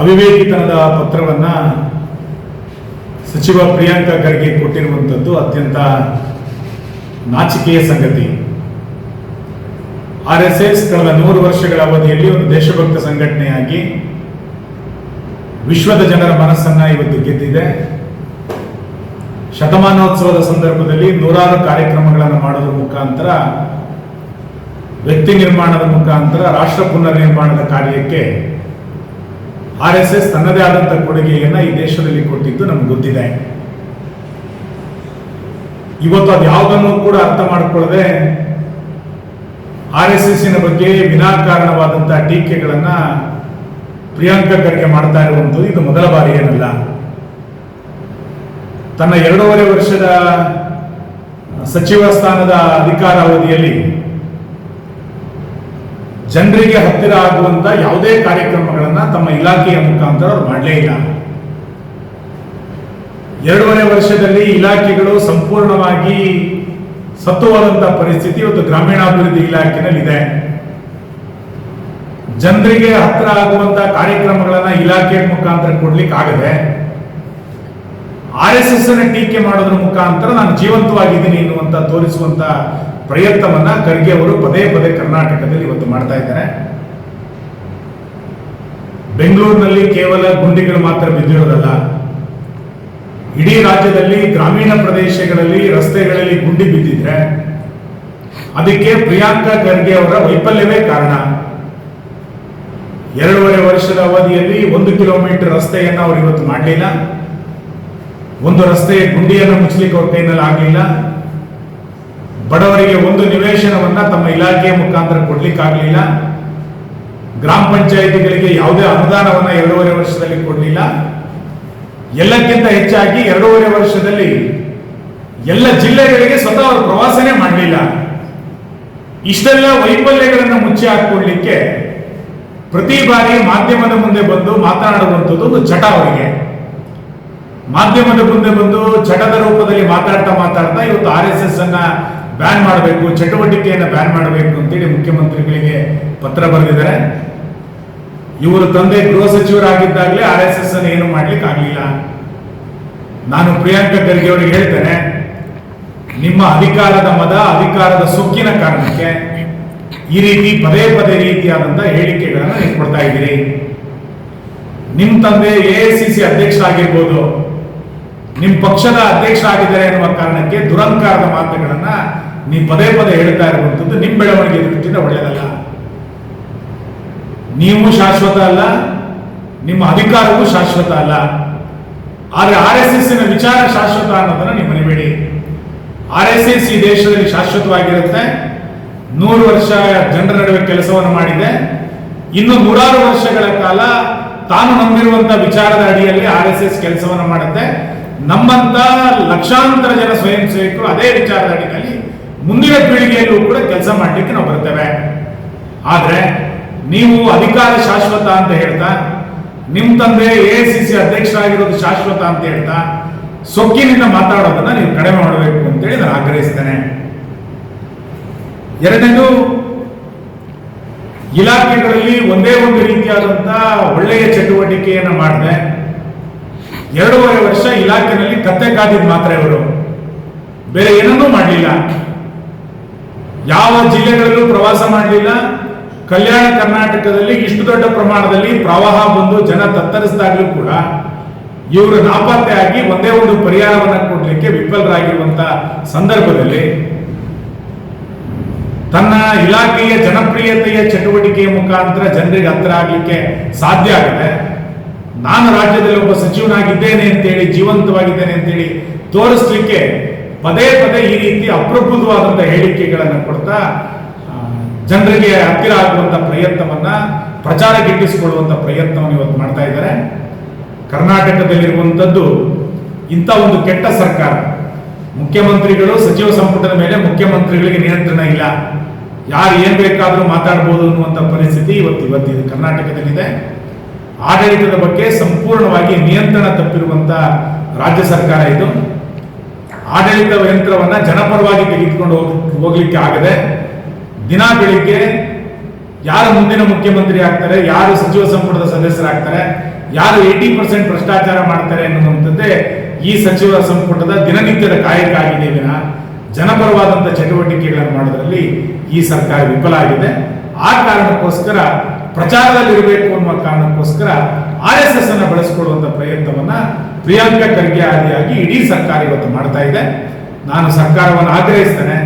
ಅವಿವೇಕಿತನದ ಪತ್ರವನ್ನ ಸಚಿವ ಪ್ರಿಯಾಂಕ ಖರ್ಗೆ ಕೊಟ್ಟಿರುವಂಥದ್ದು ಅತ್ಯಂತ ನಾಚಿಕೆಯ ಸಂಗತಿ. ಆರ್ ಎಸ್ ಎಸ್ ಕಳೆದ ನೂರು ವರ್ಷಗಳ ಅವಧಿಯಲ್ಲಿ ಒಂದು ದೇಶಭಕ್ತ ಸಂಘಟನೆಯಾಗಿ ವಿಶ್ವದ ಜನರ ಮನಸ್ಸನ್ನ ಇವತ್ತು ಗೆದ್ದಿದೆ. ಶತಮಾನೋತ್ಸವದ ಸಂದರ್ಭದಲ್ಲಿ ನೂರಾರು ಕಾರ್ಯಕ್ರಮಗಳನ್ನು ಮಾಡುವ ಮುಖಾಂತರ ವ್ಯಕ್ತಿ ನಿರ್ಮಾಣದ ಮುಖಾಂತರ ರಾಷ್ಟ್ರ ಪುನರ್ ನಿರ್ಮಾಣದ ಕಾರ್ಯಕ್ಕೆ ಆರ್ ಎಸ್ ಎಸ್ ತನ್ನದೇ ಆದಂಥ ಕೊಡುಗೆಯನ್ನ ಈ ದೇಶದಲ್ಲಿ ಕೊಟ್ಟಿದ್ದು ನಮ್ಗೆ ಗೊತ್ತಿದೆ. ಇವತ್ತು ಅದು ಯಾವುದನ್ನು ಕೂಡ ಅರ್ಥ ಮಾಡಿಕೊಳ್ಳದೆ ಆರ್ ಎಸ್ ಎಸ್ಸಿನ ಬಗ್ಗೆ ವಿನಾಕಾರಣವಾದಂತಹ ಟೀಕೆಗಳನ್ನ ಪ್ರಿಯಾಂಕ ಖರ್ಗೆ ಮಾಡ್ತಾ ಇರುವಂಥದ್ದು ಇದು ಮೊದಲ ಬಾರಿ ಏನಲ್ಲ ತನ್ನ ಎರಡೂವರೆ ವರ್ಷದ ಸಚಿವ ಸ್ಥಾನದ ಅಧಿಕಾರಾವಧಿಯಲ್ಲಿ ಜನರಿಗೆ ಹತ್ತಿರ ಆಗುವಂತ ಯಾವುದೇ ಕಾರ್ಯಕ್ರಮಗಳನ್ನ ತಮ್ಮ ಇಲಾಖೆಯ ಮುಖಾಂತರ ಅವರು ಮಾಡಲೇ ಇಲ್ಲ. ಎರಡೂವರೆ ವರ್ಷದಲ್ಲಿ ಇಲಾಖೆಗಳು ಸಂಪೂರ್ಣವಾಗಿ ಸತ್ತುವಾದಂತಹ ಪರಿಸ್ಥಿತಿ ಇವತ್ತು ಗ್ರಾಮೀಣಾಭಿವೃದ್ಧಿ ಇಲಾಖೆನಲ್ಲಿ ಇದೆ ಜನರಿಗೆ ಹತ್ತಿರ ಆಗುವಂತಹ ಕಾರ್ಯಕ್ರಮಗಳನ್ನ ಇಲಾಖೆಯ ಮುಖಾಂತರ ಕೊಡ್ಲಿಕ್ಕೆ ಆಗದೆ ಆರ್ ಎಸ್ ಎಸ್ ಅನ್ನ ಟೀಕೆ ಮಾಡೋದ್ರ ಮುಖಾಂತರ ನಾನು ಜೀವಂತವಾಗಿದ್ದೀನಿ ಎನ್ನುವಂತ ತೋರಿಸುವಂತ ಪ್ರಯತ್ನವನ್ನ ಖರ್ಗೆ ಅವರು ಪದೇ ಪದೇ ಕರ್ನಾಟಕದಲ್ಲಿ ಇವತ್ತು ಮಾಡ್ತಾ ಇದ್ದಾರೆ. ಬೆಂಗಳೂರಿನಲ್ಲಿ ಕೇವಲ ಗುಂಡಿಗಳು ಮಾತ್ರ ಬಿದ್ದಿರೋದಲ್ಲ, ಇಡೀ ರಾಜ್ಯದಲ್ಲಿ ಗ್ರಾಮೀಣ ಪ್ರದೇಶಗಳಲ್ಲಿ, ರಸ್ತೆಗಳಲ್ಲಿ ಗುಂಡಿ ಬಿದ್ದಿದ್ರೆ ಅದಕ್ಕೆ ಪ್ರಿಯಾಂಕಾ ಖರ್ಗೆ ಅವರ ವೈಫಲ್ಯವೇ ಕಾರಣ. ಎರಡೂವರೆ ವರ್ಷದ ಅವಧಿಯಲ್ಲಿ ಒಂದು ಕಿಲೋಮೀಟರ್ ರಸ್ತೆಯನ್ನ ಅವರು ಇವತ್ತು ಮಾಡಲಿಲ್ಲ. ಒಂದು ರಸ್ತೆಯ ಗುಂಡಿಯನ್ನು ಮುಚ್ಚಲಿಕ್ಕೆ ಅವ್ರ ಕೈನಲ್ಲಿ ಆಗಲಿಲ್ಲ. ಬಡವರಿಗೆ ಒಂದು ನಿವೇಶನವನ್ನ ತಮ್ಮ ಇಲಾಖೆಯ ಮುಖಾಂತರ ಕೊಡ್ಲಿಕ್ಕಾಗಲಿಲ್ಲ. ಗ್ರಾಮ ಪಂಚಾಯಿತಿಗಳಿಗೆ ಯಾವುದೇ ಅನುದಾನವನ್ನ ಎರಡೂವರೆ ವರ್ಷದಲ್ಲಿ ಕೊಡಲಿಲ್ಲ. ಎಲ್ಲಕ್ಕಿಂತ ಹೆಚ್ಚಾಗಿ ಎರಡೂವರೆ ವರ್ಷದಲ್ಲಿ ಎಲ್ಲ ಜಿಲ್ಲೆಗಳಿಗೆ ಸ್ವತಃ ಅವರು ಪ್ರವಾಸನೇ ಮಾಡಲಿಲ್ಲ. ಇಷ್ಟೆಲ್ಲ ವೈಫಲ್ಯಗಳನ್ನು ಮುಚ್ಚಿ ಹಾಕೊಳ್ಳಿಕ್ಕೆ ಪ್ರತಿ ಬಾರಿ ಮಾಧ್ಯಮದ ಮುಂದೆ ಬಂದು ಮಾತನಾಡುವಂಥದ್ದು ಒಂದು ಚಟ ಅವರಿಗೆ. ಮಾಧ್ಯಮದ ಮುಂದೆ ಬಂದು ಚಟದ ರೂಪದಲ್ಲಿ ಮಾತಾಡ್ತಾ ಮಾತಾಡ್ತಾ ಇವತ್ತು ಆರ್ ಎಸ್ ಎಸ್ ಅನ್ನ ಬ್ಯಾನ್ ಮಾಡಬೇಕು, ಚಟುವಟಿಕೆಯನ್ನು ಬ್ಯಾನ್ ಮಾಡಬೇಕು ಅಂತೇಳಿ ಮುಖ್ಯಮಂತ್ರಿಗಳಿಗೆ ಪತ್ರ ಬರೆದಿದ್ದಾರೆ. ಇವರು ತಂದೆ ಗೃಹ ಸಚಿವರಾಗಿದ್ದಾಗಲೇ ಆರ್ ಎಸ್ ಎಸ್ ಅನ್ನು ಏನು ಮಾಡ್ಲಿಕ್ಕೆ ಆಗಲಿಲ್ಲ. ನಾನು ಪ್ರಿಯಾಂಕ ಖರ್ಗೆ ಅವರಿಗೆ ಹೇಳ್ತೇನೆ, ನಿಮ್ಮ ಅಧಿಕಾರದ ಮದ, ಅಧಿಕಾರದ ಸೊಕ್ಕಿನ ಕಾರಣಕ್ಕೆ ಈ ರೀತಿ ಪದೇ ಪದೇ ರೀತಿಯಾದಂತಹ ಹೇಳಿಕೆಗಳನ್ನು ನೀವು ಕೊಡ್ತಾ ಇದ್ದೀರಿ. ನಿಮ್ ತಂದೆ ಎ ಸಿ ಸಿ ಅಧ್ಯಕ್ಷರಾಗಿರ್ಬೋದು ನಿಮ್ ಪಕ್ಷದ ಅಧ್ಯಕ್ಷ ಆಗಿದ್ದಾರೆ ಎನ್ನುವ ಕಾರಣಕ್ಕೆ ದುರಂಕಾರದ ಮಾತುಗಳನ್ನ ನೀವು ಪದೇ ಪದೇ ಹೇಳ್ತಾ ಇರುವಂಥದ್ದು ನಿಮ್ಮ ಬೆಳವಣಿಗೆ ದೃಷ್ಟಿಯಿಂದ ಒಳ್ಳೆಯದಲ್ಲ ನೀವು ಶಾಶ್ವತ ಅಲ್ಲ, ನಿಮ್ಮ ಅಧಿಕಾರವೂ ಶಾಶ್ವತ ಅಲ್ಲ. ಆದರೆ ಆರ್ ಎಸ್ ಎಸ್ ವಿಚಾರ ಶಾಶ್ವತ ಅನ್ನೋದನ್ನ ನೀವು ಮರಿಬೇಡಿ. ಆರ್ ಎಸ್ ಎಸ್ ಈ ದೇಶದಲ್ಲಿ ಶಾಶ್ವತವಾಗಿರುತ್ತೆ. ನೂರು ವರ್ಷ ಜನರ ನಡುವೆ ಕೆಲಸವನ್ನು ಮಾಡಿದೆ. ಇನ್ನು ನೂರಾರು ವರ್ಷಗಳ ಕಾಲ ತಾನು ನಂಬಿರುವಂತ ವಿಚಾರದ ಅಡಿಯಲ್ಲಿ ಆರ್ ಎಸ್ ಎಸ್ ಕೆಲಸವನ್ನು ಮಾಡುತ್ತೆ. ನಮ್ಮಂತ ಲಕ್ಷಾಂತರ ಜನ ಸ್ವಯಂ ಸೇವಕರು ಅದೇ ವಿಚಾರದ ಅಡಿಯಲ್ಲಿ ಮುಂದಿನ ಪೀಳಿಗೆಯಲ್ಲೂ ಕೂಡ ಕೆಲಸ ಮಾಡಲಿಕ್ಕೆ ನಾವು ಬರ್ತೇವೆ. ಆದ್ರೆ ನೀವು ಅಧಿಕಾರ ಶಾಶ್ವತ ಅಂತ ಹೇಳ್ತಾ, ನಿಮ್ ತಂದೆ ಎ ಸಿ ಸಿ ಅಧ್ಯಕ್ಷರಾಗಿರೋದು ಶಾಶ್ವತ ಅಂತ ಹೇಳ್ತಾ, ಸೊಕ್ಕಿನಿಂದ ಮಾತಾಡೋದನ್ನ ನೀವು ಕಡಿಮೆ ಮಾಡಬೇಕು ಅಂತೇಳಿ ನಾನು ಆಗ್ರಹಿಸ್ತೇನೆ. ಎರಡನೇದು, ಇಲಾಖೆಗಳಲ್ಲಿ ಒಂದೇ ಒಂದು ರೀತಿಯಾದಂತಹ ಒಳ್ಳೆಯ ಚಟುವಟಿಕೆಯನ್ನು ಮಾಡಿದೆ. ಎರಡೂವರೆ ವರ್ಷ ಇಲಾಖೆಯಲ್ಲಿ ಕತ್ತೆ ಕಾದಿದ್ ಮಾತ್ರ ಇವರು. ಬೇರೆ ಏನನ್ನೂ ಮಾಡಲಿಲ್ಲ. ಯಾವ ಜಿಲ್ಲೆಗಳಲ್ಲೂ ಪ್ರವಾಸ ಮಾಡಲಿಲ್ಲ. ಕಲ್ಯಾಣ ಕರ್ನಾಟಕದಲ್ಲಿ ಇಷ್ಟು ದೊಡ್ಡ ಪ್ರಮಾಣದಲ್ಲಿ ಪ್ರವಾಹ ಬಂದು ಜನ ತತ್ತರಿಸಿದಾಗಲೂ ಕೂಡ ಇವರು ನಾಪತ್ತೆ ಆಗಿ ಒಂದೇ ಒಂದು ಪರಿಹಾರವನ್ನು ಕೊಡಲಿಕ್ಕೆ ವಿಫಲರಾಗಿರುವಂತಹ ಸಂದರ್ಭದಲ್ಲಿ ತನ್ನ ಇಲಾಖೆಯ ಜನಪ್ರಿಯತೆಯ ಚಟುವಟಿಕೆಯ ಮುಖಾಂತರ ಜನರಿಗೆ ಹತ್ರ ಆಗಲಿಕ್ಕೆ ಸಾಧ್ಯ ಆಗಿದೆ ನಾನು ರಾಜ್ಯದಲ್ಲಿ ಒಬ್ಬ ಸಚಿವನಾಗಿದ್ದೇನೆ ಅಂತೇಳಿ, ಜೀವಂತವಾಗಿದ್ದೇನೆ ಅಂತೇಳಿ ತೋರಿಸ್ಲಿಕ್ಕೆ ಪದೇ ಪದೇ ಈ ರೀತಿ ಅಪ್ರಬುದ್ಧವಾದಂತಹ ಹೇಳಿಕೆಗಳನ್ನು ಕೊಡ್ತಾ ಜನರಿಗೆ ಹತ್ತಿರ ಆಗುವಂಥ ಪ್ರಯತ್ನವನ್ನ, ಪ್ರಚಾರ ಗಿಟ್ಟಿಸಿಕೊಳ್ಳುವಂಥ ಪ್ರಯತ್ನವನ್ನು ಇವತ್ತು ಮಾಡ್ತಾ ಇದ್ದಾರೆ. ಕರ್ನಾಟಕದಲ್ಲಿರುವಂಥದ್ದು ಇಂಥ ಒಂದು ಕೆಟ್ಟ ಸರ್ಕಾರ. ಮುಖ್ಯಮಂತ್ರಿಗಳು, ಸಚಿವ ಸಂಪುಟದ ಮೇಲೆ ಮುಖ್ಯಮಂತ್ರಿಗಳಿಗೆ ನಿಯಂತ್ರಣ ಇಲ್ಲ. ಯಾರು ಏನ್ ಬೇಕಾದರೂ ಮಾತಾಡ್ಬೋದು ಅನ್ನುವಂಥ ಪರಿಸ್ಥಿತಿ ಇವತ್ತು ಇವತ್ತಿದೆ ಕರ್ನಾಟಕದಲ್ಲಿದೆ. ಆಡಳಿತದ ಬಗ್ಗೆ ಸಂಪೂರ್ಣವಾಗಿ ನಿಯಂತ್ರಣ ತಪ್ಪಿರುವಂತ ರಾಜ್ಯ ಸರ್ಕಾರ ಇದು. ಆಡಳಿತ ಯಂತ್ರವನ್ನ ಜನಪರವಾಗಿ ತೆಗೆದುಕೊಂಡು ಹೋಗ್- ಹೋಗ್ಲಿಕ್ಕೆ ಆಗದೆ ದಿನ ಬೆಳಿಗ್ಗೆ ಯಾರು ಮುಂದಿನ ಮುಖ್ಯಮಂತ್ರಿ ಆಗ್ತಾರೆ, ಯಾರು ಸಚಿವ ಸಂಪುಟದ ಸದಸ್ಯರಾಗ್ತಾರೆ, ಯಾರು ಏಟಿ ಪರ್ಸೆಂಟ್ ಭ್ರಷ್ಟಾಚಾರ ಮಾಡ್ತಾರೆ ಅನ್ನುವಂಥದ್ದೇ ಈ ಸಚಿವ ಸಂಪುಟದ ದಿನನಿತ್ಯದ ಕಾಯಕ ಆಗಿದೆ ದಿನ ಜನಪರವಾದಂಥ ಚಟುವಟಿಕೆಗಳನ್ನು ಮಾಡೋದ್ರಲ್ಲಿ ಈ ಸರ್ಕಾರ ವಿಫಲ ಆಗಿದೆ. ಆ ಕಾರಣಕ್ಕೋಸ್ಕರ ಪ್ರಚಾರದಲ್ಲಿರಬೇಕು ಅನ್ನುವ ಕಾರಣಕ್ಕೋಸ್ಕರ ಆರ್ ಎಸ್ ಎಸ್ ಅನ್ನು ಬಳಸಿಕೊಳ್ಳುವಂತ ಪ್ರಯತ್ನವನ್ನ ಪ್ರಿಯಾಂಕಾ ಖರ್ಗೆ ಆದಿಯಾಗಿ ಇಡೀ ಸರ್ಕಾರ ಇವತ್ತು ಮಾಡ್ತಾ ಇದೆ. ನಾನು ಸರ್ಕಾರವನ್ನು ಆಗ್ರಹಿಸ್ತೇನೆ.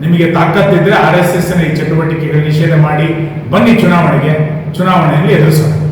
ನಿಮಗೆ ತಾಕತ್ತಿದ್ರೆ ಆರ್ ಎಸ್ ಎಸ್ ಈ ಚಟುವಟಿಕೆಗಳ ನಿಷೇಧ ಮಾಡಿ ಬನ್ನಿ ಚುನಾವಣೆಗೆ. ಚುನಾವಣೆಯಲ್ಲಿ ಎದುರಿಸೋಣ.